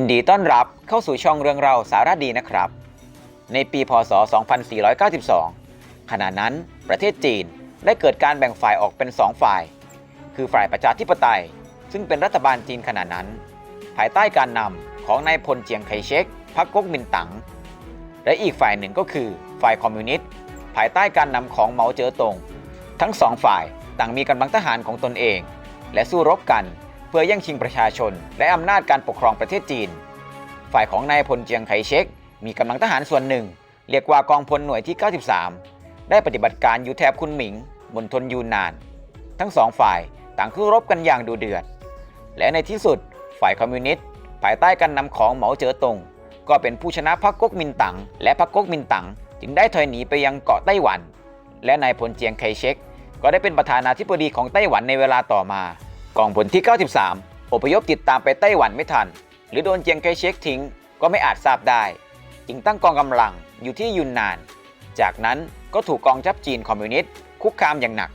ยินดีต้อนรับเข้าสู่ช่องเรื่องเราสาระดีนะครับ ในปีพศ 2492 ขณะนั้นประเทศจีนได้เกิดการแบ่งฝ่ายออกเป็นสองฝ่าย คือฝ่ายประชาธิปไตย ซึ่งเป็นรัฐบาลจีนขณะนั้น ภายใต้การนำของนายพลเจียงไคเชกพรรคก๊กมินตั๋งและอีกฝ่ายหนึ่งก็คือฝ่ายคอมมิวนิสต์ภายใต้การนำของเหมาเจ๋อตง ทั้งสองฝ่ายต่างมีกำลังทหารของตนเอง และสู้รบกัน เพื่อแย่งชิงประชาชน และอำนาจการปกครองประเทศจีน ฝ่ายของนายพลเจียงไคเชกมีกำลังทหารส่วนหนึ่ง เรียกว่ากองพลหน่วยที่ 93 ได้ปฏิบัติการอยู่แถบคุนหมิงมณฑลยูนนาน ทั้งสองฝ่ายต่างสู้รบกันอย่างดูเดือด และในที่สุดฝ่ายคอมมิวนิสต์ภายใต้การนำของเหมาเจ๋อตง ก็เป็นผู้ชนะพรรคก๊กมินตั๋งและพรรคก๊กมินตั๋งจึงได้ถอยหนีไปยังเกาะไต้หวัน และนายพลเจียงไคเชกก็ได้เป็นประธานาธิบดีของไต้หวันในเวลาต่อมา กองพลที่ 93 อพยพติดตามไปไต้หวันไม่ทัน หรือโดนเจียงไคเชกทิ้งก็ไม่อาจทราบได้ จึงตั้งกองกำลังอยู่ที่ยุนนาน จากนั้นก็ถูกกองทัพจีนคอมมิวนิสต์คุกคามอย่างหนัก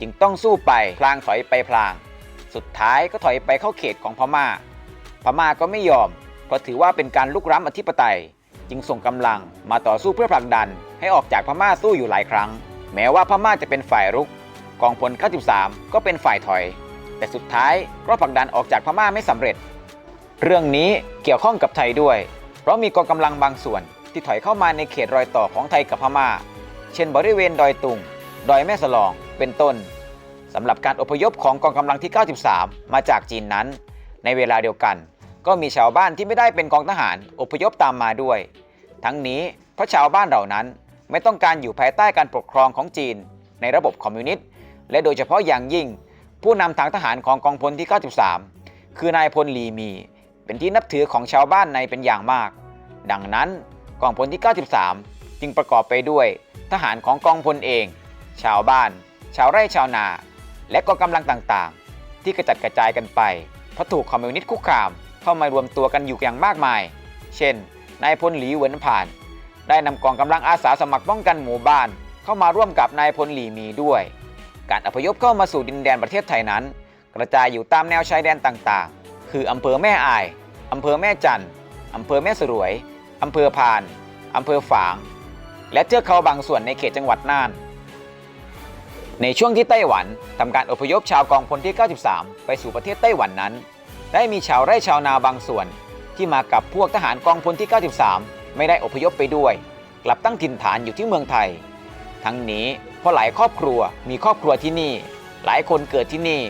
จึงต้องสู้ไปพลางถอยไปพลาง สุดท้ายก็ถอยไปเข้าเขตของพม่า พม่าก็ไม่ยอม เพราะถือว่าเป็นการลุกล้ำอธิปไตย จึงส่งกำลังมาต่อสู้เพื่อผลักดัน ให้ออกจากพม่าสู้อยู่หลายครั้ง แม้ว่าพม่าจะเป็นฝ่ายรุก กองพล 93 ก็เป็นฝ่ายถอย แต่สุดท้ายก็ผลักดันออกจากพม่าไม่สำเร็จ เรื่องนี้เกี่ยวข้องกับไทยด้วย เพราะมีกองกำลังบางส่วนที่ถอยเข้ามาในเขตรอยต่อของไทยกับพม่า เช่นบริเวณดอยตุง ดอยแม่สลอง เป็นต้นสำหรับการอพยพของกองกำลังที่ 93 มาจากจีนนั้น ในเวลาเดียวกัน ก็มีชาวบ้านที่ไม่ได้เป็นกองทหารอพยพตามมาด้วย ทั้งนี้เพราะชาวบ้านเหล่านั้นไม่ต้องการอยู่ภายใต้การปกครองของจีน ในระบบคอมมิวนิสต์และโดยเฉพาะอย่างยิ่ง ผู้นำทางทหารของกองพลที่ 93 คือนายพลลีมี เป็นที่นับถือของชาวบ้านในเป็นอย่างมาก ดังนั้นกองพลที่ 93 จึงประกอบไปด้วย ทหารของกองพลเอง ชาวบ้าน ชาวไร่ชาวนา และกองกำลังต่างๆ ที่กระจัดกระจายกันไปเพราะถูกคอมมิวนิสต์คุกคามเข้ามารวมตัวกันอยู่อย่างมากมาย เช่น นายพลหลีเหวินผ่าน ได้นำกองกำลังอาสาสมัครป้องกันหมู่บ้าน เข้ามาร่วมกับนายพลหลีมีด้วย การอพยพเข้ามาสู่ดินแดนประเทศไทยนั้น กระจายอยู่ตามแนวชายแดนต่างๆ คืออำเภอแม่อาย อำเภอแม่จันอำเภอแม่สรวย อำเภอพาน อำเภอฝาง และเทือกเขาบางส่วนในเขตจังหวัดน่าน ในช่วงที่ไต้หวันทำการอพยพชาวกองพลที่ 93 ไปสู่ประเทศไต้หวันนั้น ได้มีชาวไร่ชาวนาบางส่วน ที่มากับพวกทหารกองพลที่ 93 ไม่ได้อพยพไปด้วย กลับตั้งถิ่นฐานอยู่ที่เมืองไทย ทั้งนี้ เพราะหลายครอบครัวมีครอบครัวที่นี่ หลายคนเกิดที่นี่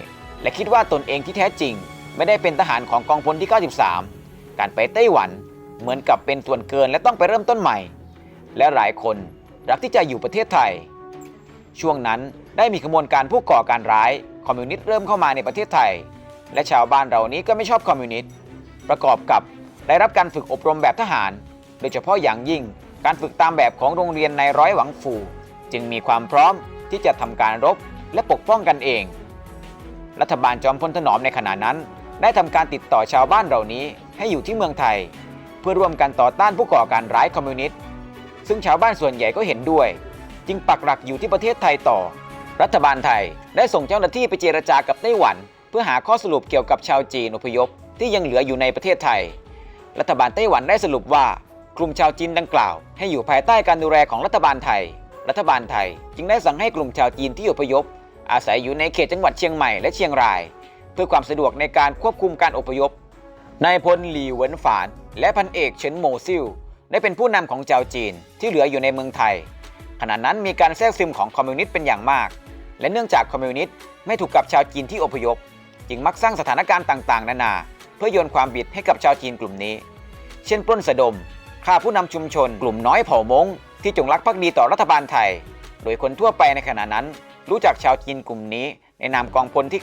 และคิดว่าตนเองที่แท้จริง ไม่ได้เป็นทหารของกองพลที่ 93 การไปไต้หวันเหมือนกับเป็นส่วนเกินและต้องไปเริ่มต้นใหม่ และหลายคนรักที่จะอยู่ประเทศไทย ช่วงนั้นได้มีขบวนการผู้ก่อการร้ายคอมมิวนิสต์เริ่มเข้ามาในประเทศไทย และชาวบ้านเหล่านี้ก็ไม่ชอบคอมมิวนิสต์ประกอบกับได้รับการฝึกอบรมแบบทหาร โดยเฉพาะอย่างยิ่งการฝึกตามแบบของโรงเรียนในร้อยหวังฟู จึงมีความพร้อมที่จะทำการรบและปกป้องกันเอง รัฐบาลจอมพลถนอมในขณะนั้น ได้ทำการติดต่อชาวบ้านเหล่านี้ให้อยู่ที่เมืองไทย เพื่อร่วมกันต่อต้านผู้ก่อการร้ายคอมมิวนิสต์ซึ่งชาวบ้านส่วนใหญ่ก็เห็นด้วย จึงปักหลักอยู่ที่ประเทศไทยต่อ รัฐบาลไทยได้ส่งเจ้าหน้าที่ไปเจรจากับไต้หวัน เพื่อหาข้อสรุปเกี่ยวกับชาวจีนอพยพที่ยังเหลืออยู่ในประเทศไทย รัฐบาลไต้หวันได้สรุปว่ากลุ่มชาวจีนดังกล่าว ให้อยู่ภายใต้การดูแลของรัฐบาลไทย รัฐบาลไทย จึงได้สั่งให้กลุ่มชาวจีนที่อพยพ อาศัยอยู่ในเขตจังหวัดเชียงใหม่และเชียงราย เพื่อความสะดวกในการควบคุมการอพยพนายพลหลีเหวินฝาน และพันเอกเฉินโมซิ่วได้เป็นผู้นำของชาวจีนที่เหลืออยู่ในเมืองไทย ขณะนั้นมีการแทรกซึมของคอมมิวนิสต์เป็นอย่างมาก และเนื่องจากคอมมิวนิสต์ไม่ถูกกับชาวจีนที่อพยพ จึงมักสร้างสถานการณ์ต่าง ๆ นานา เพื่อโยนความผิดให้กับชาวจีนกลุ่มนี้ เช่นปล้นสะดมฆ่าผู้นำชุมชน กลุ่มน้อยเผ่ามง ที่จงรักภักดีต่อรัฐบาลไทย โดยคนทั่วไปในขณะนั้น รู้จักชาวจีนกลุ่มนี้ในนามกองพลที่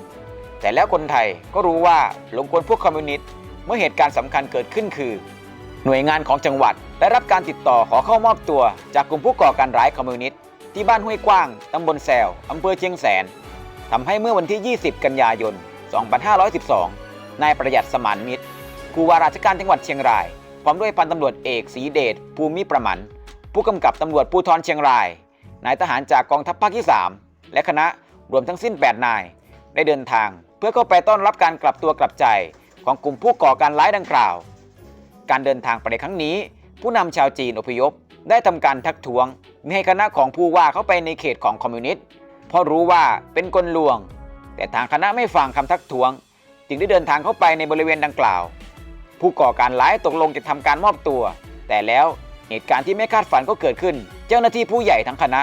93 แต่แล้วคนไทยก็รู้ว่าหลงกลพวกคอมมิวนิสต์เมื่อเหตุการณ์สำคัญเกิดขึ้นคือ หน่วยงานของจังหวัดได้รับการติดต่อขอเข้ามอบตัว จากกลุ่มผู้ก่อการร้ายคอมมิวนิสต์ที่บ้านห้วยกว้างตำบลแซวอำเภอเชียงแสนทำให้เมื่อวันที่ 20 กันยายน 2512 นายประหยัดสมานมิตรผู้ว่าราชการจังหวัดเชียงราย พร้อมด้วยพันตำรวจเอกศรีเดชภูมิประมัน ผู้กำกับตำรวจภูธรเชียงราย นายทหารจากกองทัพภาคที่ 3 และคณะรวมทั้งสิ้น 8 นาย ได้เดินทาง เพื่อเข้าไปต้อนรับการกลับตัวกลับใจของกลุ่มผู้ก่อการร้ายดังกล่าว การเดินทางไปในครั้งนี้ ผู้นำชาวจีนอพยพ ได้ทำการทักท้วงไม่ให้คณะของผู้ว่าเข้าไปในเขตของคอมมิวนิสต์เพราะรู้ว่าเป็นกลลวง แต่ทางคณะไม่ฟังคำทักท้วง จึงได้เดินทางเข้าไปในบริเวณดังกล่าว ผู้ก่อการร้ายตกลงจะทำการมอบตัว แต่แล้ว เหตุการณ์ที่ไม่คาดฝันก็เกิดขึ้น เจ้าหน้าที่ผู้ใหญ่ทั้งคณะ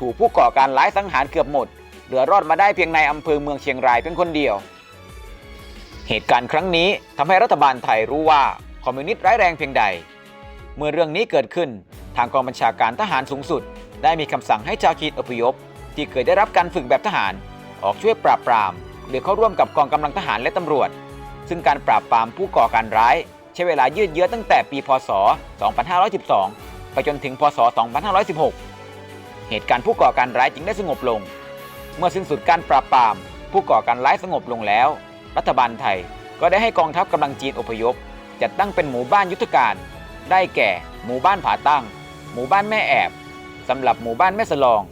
ถูกผู้ก่อการร้ายสังหารเกือบหมด เหลือรอดมาได้เพียงในอำเภอเมืองเชียงรายเพียงคนเดียว เหตุการณ์ครั้งนี้ทำให้รัฐบาลไทยรู้ว่าคอมมิวนิสต์ร้ายแรงเพียงใด เมื่อเรื่องนี้เกิดขึ้น ทางกองบัญชาการทหารสูงสุด ได้มีคำสั่งให้ชาวจีนอพยพ ที่เคยได้รับการฝึกแบบทหาร ออกช่วยปราบปรามหรือเข้าร่วมกับกองกำลังทหารและตำรวจ ซึ่งการปราบปรามผู้ก่อการร้าย ใช้เวลายืดเยื้อตั้งแต่ปีพศ 2512 ไปจนถึงพศ 2516 เหตุการณ์ผู้ก่อการร้ายจึงได้สงบลง เมื่อสิ้นสุดการปราบปราม ผู้ก่อการร้ายสงบลงแล้ว รัฐบาลไทยก็ได้ให้กองทัพกำลังจีนอพยพ จัดตั้งเป็นหมู่บ้านยุทธการ ได้แก่ หมู่บ้านผาตั้ง หมู่บ้านแม่แอบสำหรับหมู่บ้านแม่สลอง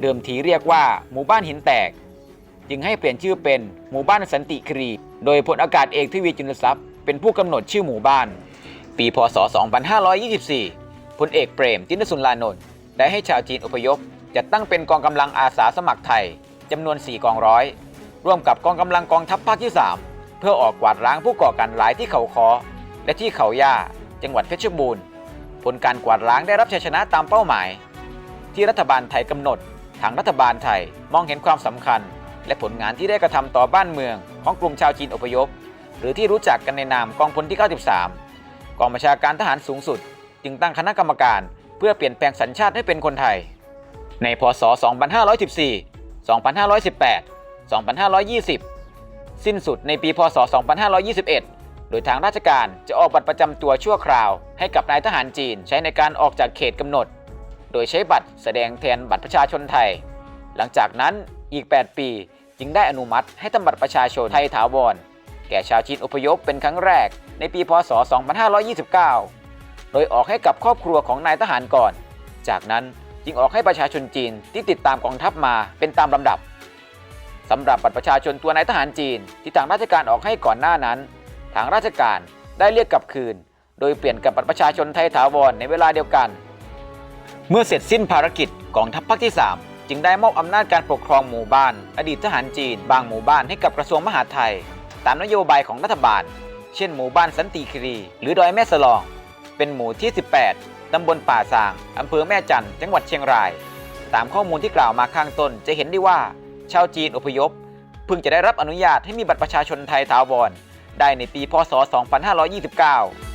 เดิมทีเรียกว่าหมู่บ้านหินแตก จึงให้เปลี่ยนชื่อเป็นหมู่บ้านสันติครี โดยพลอากาศเอกทวีจุลทรัพย์ เป็นผู้กำหนดชื่อหมู่บ้าน ปีพศ 2524พลเอกเปรมตินสุรานนท์ได้ให้ชาวจีนอพยพจัดตั้งเป็นกองกำลังอาสาสมัครไทยจำนวน 4 กองร้อย ร่วมกับกองกำลังกองทัพภาคที่ 3 เพื่อออกกวาดล้างผู้ก่อการร้ายที่เขาคอและที่เขาย่า จังหวัดเพชรบูรณ์ ผลการกวาดล้างได้รับชัยชนะตามเป้าหมาย ที่รัฐบาลไทยกำหนด ทางรัฐบาลไทยมองเห็นความสำคัญ และผลงานที่ได้กระทำต่อบ้านเมืองของกลุ่มชาวจีนอพยพ หรือที่รู้จักกันในนามกองพลที่ 93 กองบัญชาการทหารสูงสุด จึงตั้งคณะกรรมการเพื่อเปลี่ยนแปลงสัญชาติให้เป็นคนไทย ในพศ 2514 2518 2520 สิ้นสุดในปีพศ 2521 โดยทางราชการจะออกบัตรประจำตัวชั่วคราว ให้กับนายทหารจีนใช้ในการออกจากเขตกำหนด โดยใช้บัตรแสดงแทนบัตรประชาชนไทย หลังจากนั้นอีก 8 ปีจึงได้อนุมัติให้ทำบัตรประชาชนไทยถาวร แก่ชาวจีนอพยพเป็นครั้งแรกในปีพศ 2529 โดยออกให้กับครอบครัวของนายทหารก่อน จากนั้นจึงออกให้ประชาชนจีนที่ติดตามกองทัพมาเป็นตามลำดับสำหรับบัตรประชาชนตัวนายทหารจีนที่ทางราชการออกให้ก่อนหน้านั้น ทางราชการได้เรียกกลับคืน โดยเปลี่ยนกับบัตรประชาชนไทยถาวรในเวลาเดียวกัน เมื่อเสร็จสิ้นภารกิจกองทัพภาคที่ 3 จึงได้มอบอำนาจการปกครองหมู่บ้าน อดีตทหารจีน บางหมู่บ้านให้กับกระทรวงมหาดไทย ตามนโยบายของรัฐบาล เช่นหมู่บ้านสันติครี หรือดอยแม่สลอง เป็นหมู่ที่ 18 ตำบลป่าซาง อำเภอแม่จันจังหวัดเชียงราย ตามข้อมูลที่กล่าวมาข้างต้นจะเห็นได้ว่า ชาวจีนอพยพเพิ่งจะได้รับอนุญาตให้มีบัตรประชาชนไทยถาวรได้ในปีพศ 2529